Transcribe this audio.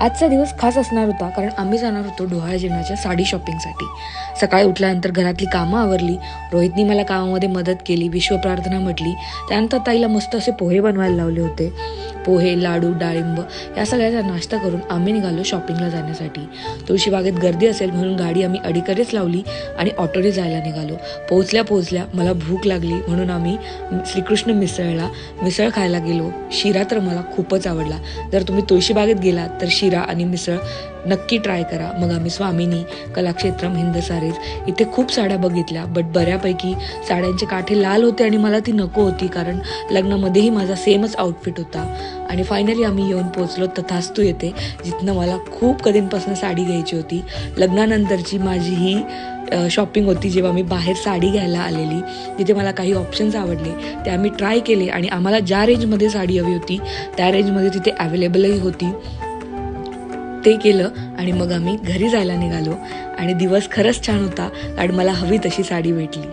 आजचा दिवस खास असणार होता कारण आम्ही जाणार होतो डोहाळ जेवणाच्या साडी शॉपिंगसाठी. सकाळी उठल्यानंतर घरातली कामं आवरली रोहितनी मला कामामध्ये मदत केली विश्वप्रार्थना म्हटली त्यानंतर ताईला मस्त असे पोहे बनवायला लावले होते. पोहे लाडू डाळिंब या सगळ्याचा नाश्ता करून आम्ही निघालो शॉपिंगला जाण्यासाठी. तुळशीबागेत गर्दी असेल म्हणून गाडी आम्ही अडीकडेच लावली आणि ऑटोने जायला निघालो. पोहोचल्या पोहोचल्या मला भूक लागली म्हणून आम्ही श्रीकृष्ण मिसळला. मिसळ खायला गेलो. शिरा तर मला खूपच आवडला. जर तुम्ही तुळशीबागेत गेलात तर शिरा आणि मिसळ नक्की ट्राय करा. मग आम्ही स्वामिनी कलाक्षेत्रम हिंद सारीज इथे खूप साड्या बघितल्या. बट बऱ्यापैकी साड्यांचे काठे लाल होते आणि मला ती नको होती कारण लग्नामध्येही माझा सेमच आउटफिट होता. आणि फायनली आम्ही येऊन पोचलो तथास्तू येते जिथनं मला खूप कधींपासून साडी घ्यायची होती. लग्नानंतरची माझी ही शॉपिंग होती जेव्हा मी बाहेर साडी घ्यायला आलेली. तिथे मला काही ऑप्शन्स आवडले ते आम्ही ट्राय केले आणि आम्हाला ज्या रेंजमध्ये साडी हवी होती त्या रेंजमध्ये तिथे अवेलेबलही होती. ते केलं आणि मग आम्ही घरी जायला निघालो. आणि दिवस खरंच छान होता कारण मला हवी तशी साडी भेटली.